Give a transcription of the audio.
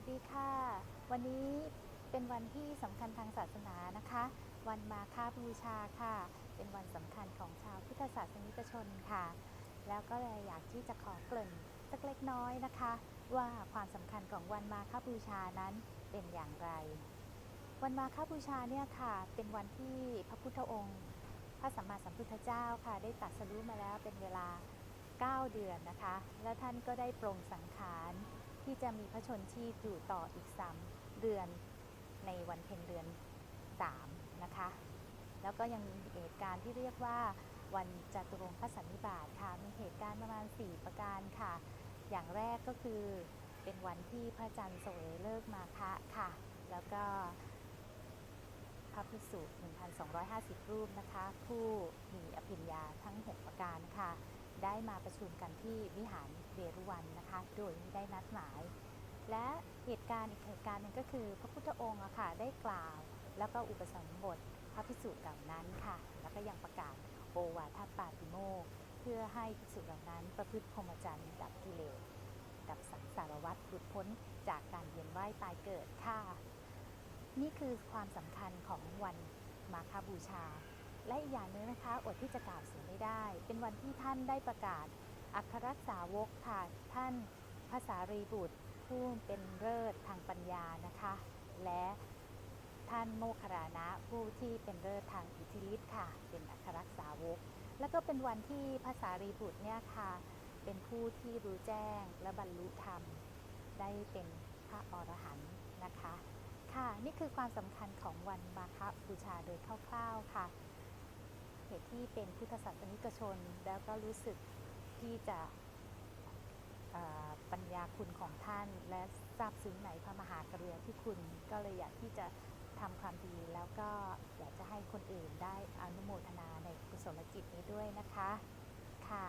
สดีค่ะ วันนี้เป็นวันที่สำคัญทางศาสนานะคะ วันมาฆบูชาค่ะ เป็นวันสำคัญของชาวพุทธศาสนิกชนค่ะ แล้วก็เลยอยากที่จะขอเกริ่นสักเล็กน้อยนะคะ ว่าความสำคัญของวันมาฆบูชานั้นเป็นอย่างไร วันมาฆบูชาเนี่ยค่ะ เป็นวันที่พระพุทธองค์ พระสัมมาสัมพุทธเจ้าค่ะ ได้ตรัสรู้มาแล้วเป็นเวลา 9 เดือนนะคะ และท่านก็ได้ปรงสังขาร จะมีพระชนชีพอยู่ต่ออีก 3 เดือนในวันเพ็ญเดือน 3 นะคะ แล้วก็ยังมีเหตุการณ์ที่เรียกว่าวันจตุรงคสันนิบาตค่ะ มีเหตุการณ์ประมาณ 4 ประการค่ะ อย่างแรกก็คือเป็นวันที่พระจันทร์สวยเลิกมาคะค่ะ แล้วก็พระภิกษุ 1,250 รูปนะคะ ผู้มีอภิญญาทั้ง 6 ประการค่ะ ได้มาประชุมกันที่วิหาร โดยไม่ได้นัดหมาย และเหตุการณ์อีกเหตุการณ์หนึ่งก็คือ พระพุทธองค์อะค่ะได้กล่าว แล้วก็อุปสมบทพระภิกษุเหล่านั้นค่ะ แล้วก็ยังประกาศโอวาทปาติโมกเพื่อให้ภิกษุเหล่านั้นประพฤติพรหมจรรย์ดับกิเลสดับสังสารวัฏหลุดพ้นจากการเวียนว่ายตายเกิดค่ะ นี่คือความสำคัญของวันมาฆบูชา และอีกอย่างหนึงนะคะอดที่จะกล่าวเสียไม่ได้ เป็นวันที่ท่านได้ประกาศ อัครสาวกค่ะท่านภาษารีบุตรผู้เป็นเลิศทางปัญญานะคะ และท่านโมครานะผู้ที่เป็นเลิศทางอิทธิฤทธิ์ค่ะ เป็นอัครสาวก แล้วก็เป็นวันที่ภาษารีบุตรเนี่ยค่ะ เป็นผู้ที่รู้แจ้งและบรรลุธรรม ได้เป็นพระอรหันต์นะคะ ค่ะนี่คือความสำคัญของวันมาฆบูชาโดยคร่าวๆค่ะเหตุที่เป็นพุทธศาสนิกชนแล้วก็รู้สึก ที่จะปัญญาคุณของท่าน และทราบซึ้งในพระมหากรุณาธิคุณก็เลยอยากที่จะทำความดีแล้วก็อยากจะให้คนอื่นได้อนุโมทนาในกุศลจิตนี้ด้วยนะคะค่ะ